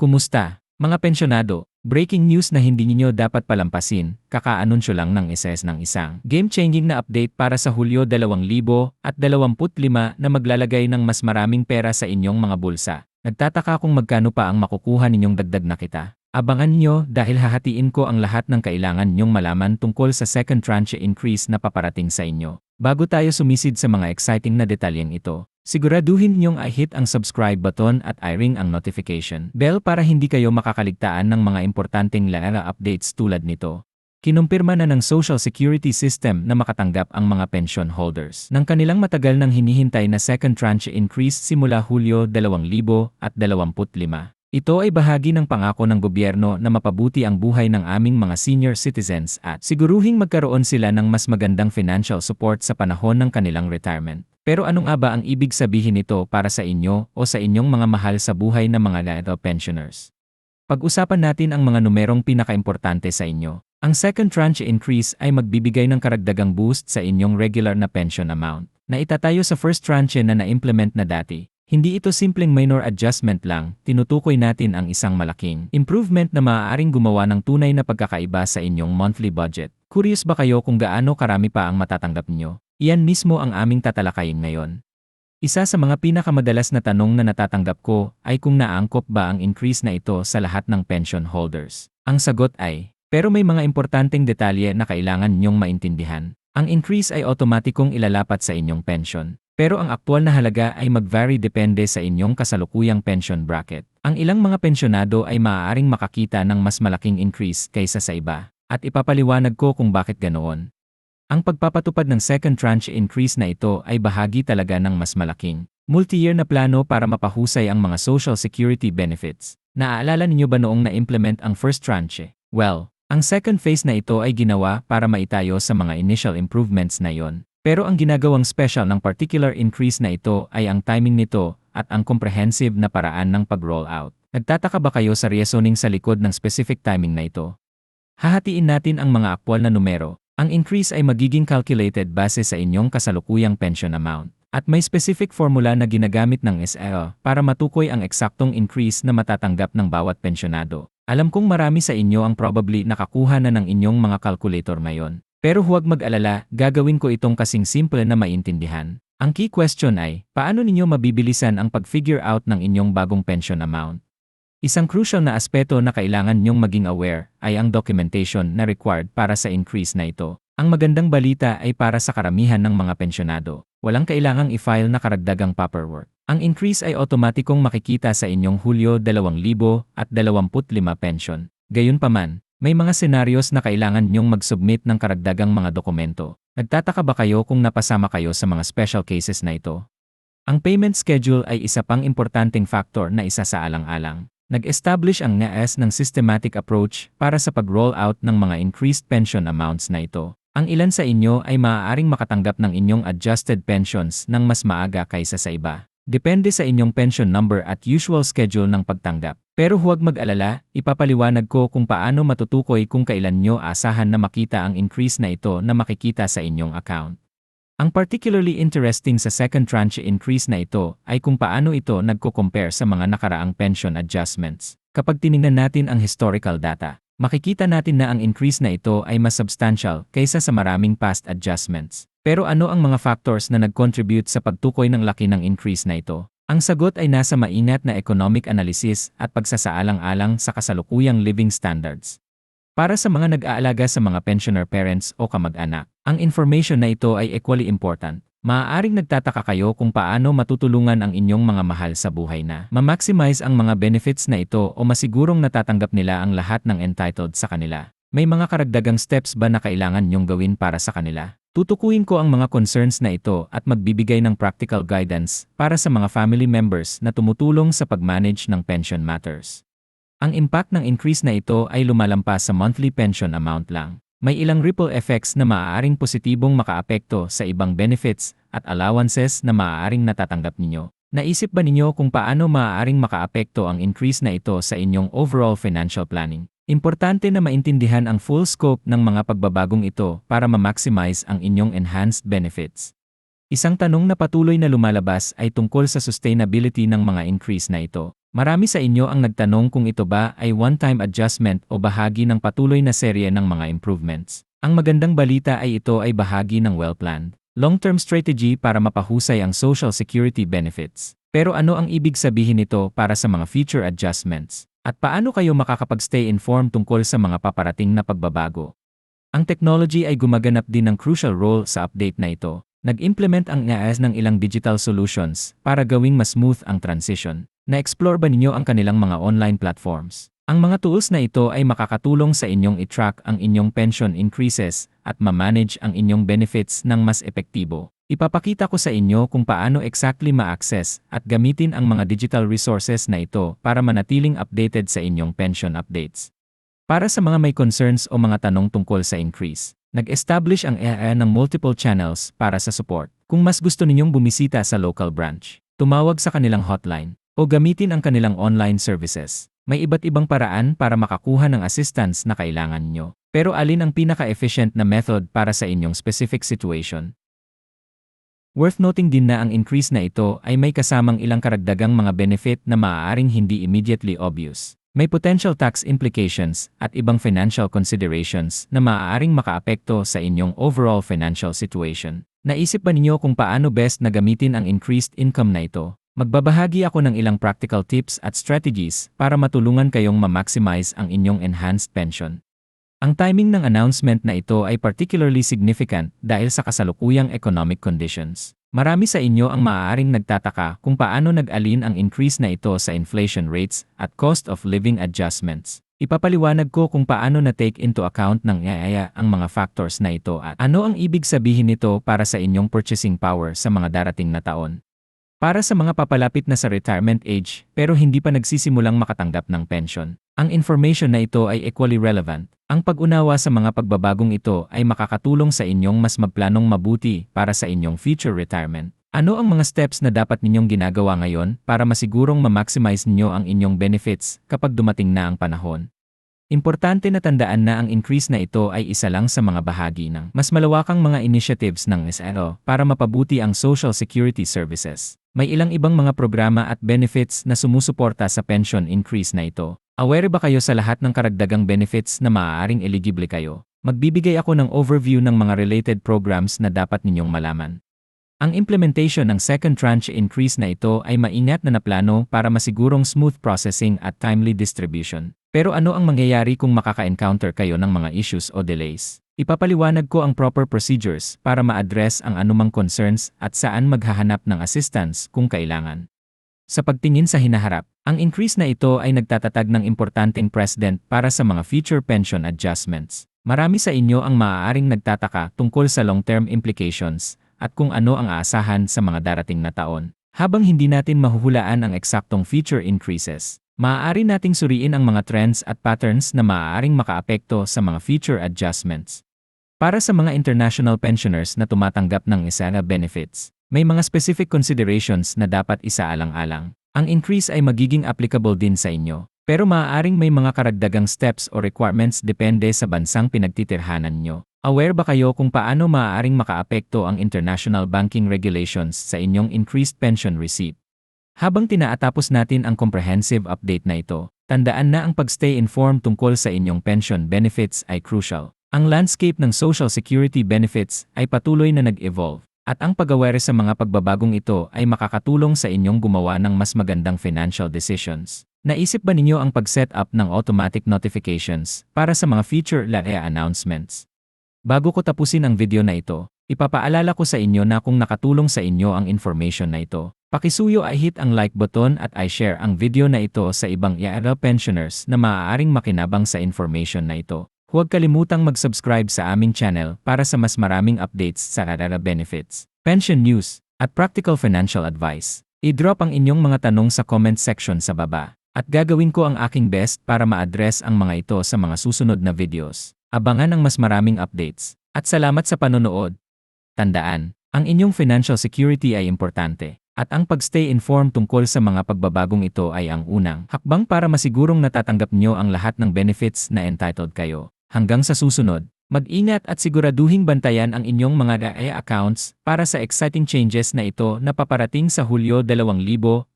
Kumusta? Mga pensyonado, breaking news na hindi ninyo dapat palampasin, kakaanunsyo lang ng SS ng isang game-changing na update para sa Hulyo 2025 na maglalagay ng mas maraming pera sa inyong mga bulsa. Nagtataka kung magkano pa ang makukuha ninyong dagdag na kita. Abangan nyo dahil hahatiin ko ang lahat ng kailangan nyong malaman tungkol sa second tranche increase na paparating sa inyo. Bago tayo sumisid sa mga exciting na detalyeng ito, Siguraduhin niyong i-hit ang subscribe button at i-ring ang notification bell para hindi kayo makakaligtaan ng mga importanteng LARA updates tulad nito. Kinumpirma na ng Social Security System na makatanggap ang mga pension holders ng kanilang matagal nang hinihintay na second tranche increase simula Hulyo 2025. Ito ay bahagi ng pangako ng gobyerno na mapabuti ang buhay ng aming mga senior citizens at siguruhing magkaroon sila ng mas magandang financial support sa panahon ng kanilang retirement. Pero ano nga ba ang ibig sabihin nito para sa inyo o sa inyong mga mahal sa buhay na mga LATO pensioners? Pag-usapan natin ang mga numerong pinakaimportante sa inyo. Ang second tranche increase ay magbibigay ng karagdagang boost sa inyong regular na pension amount na itatayo sa first tranche na na-implement na dati. Hindi ito simpleng minor adjustment lang, tinutukoy natin ang isang malaking improvement na maaaring gumawa ng tunay na pagkakaiba sa inyong monthly budget. Curious ba kayo kung gaano karami pa ang matatanggap niyo? Iyan mismo ang aming tatalakayin ngayon. Isa sa mga pinakamadalas na tanong na natatanggap ko ay kung naangkop ba ang increase na ito sa lahat ng pension holders. Ang sagot ay, pero may mga importanteng detalye na kailangan niyong maintindihan. Ang increase ay otomatikong ilalapat sa inyong pension. Pero ang aktual na halaga ay mag-vary depende sa inyong kasalukuyang pension bracket. Ang ilang mga pensyonado ay maaaring makakita ng mas malaking increase kaysa sa iba. At ipapaliwanag ko kung bakit ganoon. Ang pagpapatupad ng second tranche increase na ito ay bahagi talaga ng mas malaking multi-year na plano para mapahusay ang mga social security benefits. Naaalala ninyo ba noong na-implement ang first tranche? Well, ang second phase na ito ay ginawa para maitayo sa mga initial improvements na yon. Pero ang ginagawang special ng particular increase na ito ay ang timing nito at ang comprehensive na paraan ng pag-roll out. Nagtataka ba kayo sa reasoning sa likod ng specific timing na ito? Hahatiin natin ang mga aktwal na numero ang increase ay magiging calculated base sa inyong kasalukuyang pension amount. At may specific formula na ginagamit ng SEO para matukoy ang eksaktong increase na matatanggap ng bawat pensyonado. Alam kong marami sa inyo ang probably nakakuha na ng inyong mga calculator ngayon. Pero huwag mag-alala, gagawin ko itong kasing simple na maintindihan. Ang key question ay, paano ninyo mabibilisan ang pag-figure out ng inyong bagong pension amount? Isang crucial na aspeto na kailangan nyong maging aware ay ang documentation na required para sa increase na ito. Ang magandang balita ay para sa karamihan ng mga pensyonado. Walang kailangang i-file na karagdagang paperwork. Ang increase ay otomatikong makikita sa inyong Hulyo 2025 pension. Gayunpaman, may mga senaryos na kailangan nyong mag-submit ng karagdagang mga dokumento. Nagtataka ba kayo kung napasama kayo sa mga special cases na ito? Ang payment schedule ay isa pang importanteng factor na isa sa alang-alang. Nag-establish ang NAS ng systematic approach para sa pag-roll out ng mga increased pension amounts na ito. Ang ilan sa inyo ay maaaring makatanggap ng inyong adjusted pensions ng mas maaga kaysa sa iba. Depende sa inyong pension number at usual schedule ng pagtanggap. Pero huwag mag-alala, ipapaliwanag ko kung paano matutukoy kung kailan nyo asahan na makita ang increase na ito na makikita sa inyong account. Ang particularly interesting sa second tranche increase na ito ay kung paano ito nagko-compare sa mga nakaraang pension adjustments. Kapag tiningnan natin ang historical data, makikita natin na ang increase na ito ay mas substantial kaysa sa maraming past adjustments. Pero ano ang mga factors na nag-contribute sa pagtukoy ng laki ng increase na ito? Ang sagot ay nasa maingat na economic analysis at pagsasaalang-alang sa kasalukuyang living standards. Para sa mga nag-aalaga sa mga pensioner parents o kamag-anak, ang information na ito ay equally important. Maaaring nagtataka kayo kung paano matutulungan ang inyong mga mahal sa buhay na ma-maximize ang mga benefits na ito o masigurong natatanggap nila ang lahat ng entitled sa kanila. May mga karagdagang steps ba na kailangan nyong gawin para sa kanila? Tutukuyin ko ang mga concerns na ito at magbibigay ng practical guidance para sa mga family members na tumutulong sa pag-manage ng pension matters. Ang impact ng increase na ito ay lumalampas sa monthly pension amount lang. May ilang ripple effects na maaaring positibong makaapekto sa ibang benefits at allowances na maaaring natatanggap ninyo. Naisip ba ninyo kung paano maaaring makaapekto ang increase na ito sa inyong overall financial planning? Importante na maintindihan ang full scope ng mga pagbabagong ito para ma-maximize ang inyong enhanced benefits. Isang tanong na patuloy na lumalabas ay tungkol sa sustainability ng mga increase na ito. Marami sa inyo ang nagtanong kung ito ba ay one-time adjustment o bahagi ng patuloy na serye ng mga improvements. Ang magandang balita ay ito ay bahagi ng well-planned, long-term strategy para mapahusay ang social security benefits. Pero ano ang ibig sabihin nito para sa mga future adjustments? At paano kayo makakapag-stay informed tungkol sa mga paparating na pagbabago? Ang technology ay gumaganap din ng crucial role sa update na ito. Nag-implement ang IAS ng ilang digital solutions para gawing mas smooth ang transition. Na-explore ba ninyo ang kanilang mga online platforms? Ang mga tools na ito ay makakatulong sa inyong i-track ang inyong pension increases at ma-manage ang inyong benefits ng mas epektibo. Ipapakita ko sa inyo kung paano exactly ma-access at gamitin ang mga digital resources na ito para manatiling updated sa inyong pension updates. Para sa mga may concerns o mga tanong tungkol sa increase, nag-establish ang EAA ng multiple channels para sa support. Kung mas gusto ninyong bumisita sa local branch, tumawag sa kanilang hotline o gamitin ang kanilang online services. May iba't ibang paraan para makakuha ng assistance na kailangan nyo. Pero alin ang pinaka-efficient na method para sa inyong specific situation? Worth noting din na ang increase na ito ay may kasamang ilang karagdagang mga benefit na maaaring hindi immediately obvious. May potential tax implications at ibang financial considerations na maaaring makaapekto sa inyong overall financial situation. Naisip ba ninyo kung paano best na gamitin ang increased income na ito? Magbabahagi ako ng ilang practical tips at strategies para matulungan kayong ma-maximize ang inyong enhanced pension. Ang timing ng announcement na ito ay particularly significant dahil sa kasalukuyang economic conditions. Marami sa inyo ang maaaring nagtataka kung paano nag-alin ang increase na ito sa inflation rates at cost of living adjustments. Ipapaliwanag ko kung paano na take into account ng IAIA ang mga factors na ito at ano ang ibig sabihin nito para sa inyong purchasing power sa mga darating na taon. Para sa mga papalapit na sa retirement age pero hindi pa nagsisimulang makatanggap ng pension, ang information na ito ay equally relevant. Ang pag-unawa sa mga pagbabagong ito ay makakatulong sa inyong mas magplanong mabuti para sa inyong future retirement. Ano ang mga steps na dapat ninyong ginagawa ngayon para masigurong ma-maximize ninyo ang inyong benefits kapag dumating na ang panahon? Importante na tandaan na ang increase na ito ay isa lang sa mga bahagi ng mas malawakang mga initiatives ng SRO para mapabuti ang social security services. May ilang ibang mga programa at benefits na sumusuporta sa pension increase na ito. Aware ba kayo sa lahat ng karagdagang benefits na maaaring eligible kayo? Magbibigay ako ng overview ng mga related programs na dapat ninyong malaman. Ang implementation ng second tranche increase na ito ay maingat na naplano para masigurong smooth processing at timely distribution. Pero ano ang mangyayari kung makaka-encounter kayo ng mga issues o delays? Ipapaliwanag ko ang proper procedures para ma-address ang anumang concerns at saan maghahanap ng assistance kung kailangan. Sa pagtingin sa hinaharap, ang increase na ito ay nagtatatag ng importanteng precedent para sa mga future pension adjustments. Marami sa inyo ang maaaring nagtataka tungkol sa long-term implications at kung ano ang aasahan sa mga darating na taon. Habang hindi natin mahuhulaan ang eksaktong future increases, maaari nating suriin ang mga trends at patterns na maaaring makaapekto sa mga future adjustments. Para sa mga international pensioners na tumatanggap ng ISANA benefits, may mga specific considerations na dapat isaalang-alang. Ang increase ay magiging applicable din sa inyo, pero maaaring may mga karagdagang steps o requirements depende sa bansang pinagtitirhanan nyo. Aware ba kayo kung paano maaaring makaapekto ang international banking regulations sa inyong increased pension receipt? Habang tinaatapos natin ang comprehensive update na ito, tandaan na ang pagstay informed tungkol sa inyong pension benefits ay crucial. Ang landscape ng social security benefits ay patuloy na nag-evolve, at ang pag-aware sa mga pagbabagong ito ay makakatulong sa inyong gumawa ng mas magandang financial decisions. Naisip ba ninyo ang pag-set up ng automatic notifications para sa mga future LAE announcements? Bago ko tapusin ang video na ito, ipapaalala ko sa inyo na kung nakatulong sa inyo ang information na ito, Pakisuyo ay hit ang like button at i-share ang video na ito sa ibang IARA pensioners na maaaring makinabang sa information na ito. Huwag kalimutang mag-subscribe sa aming channel para sa mas maraming updates sa IARA benefits, pension news, at practical financial advice. I-drop ang inyong mga tanong sa comment section sa baba, at gagawin ko ang aking best para ma-address ang mga ito sa mga susunod na videos. Abangan ang mas maraming updates. At salamat sa panonood. Tandaan, ang inyong financial security ay importante. At ang pagstay informed tungkol sa mga pagbabagong ito ay ang unang hakbang para masigurong natatanggap nyo ang lahat ng benefits na entitled kayo. Hanggang sa susunod, Mag-ingat at siguraduhing bantayan ang inyong mga DAE accounts para sa exciting changes na ito na paparating sa Hulyo 2025.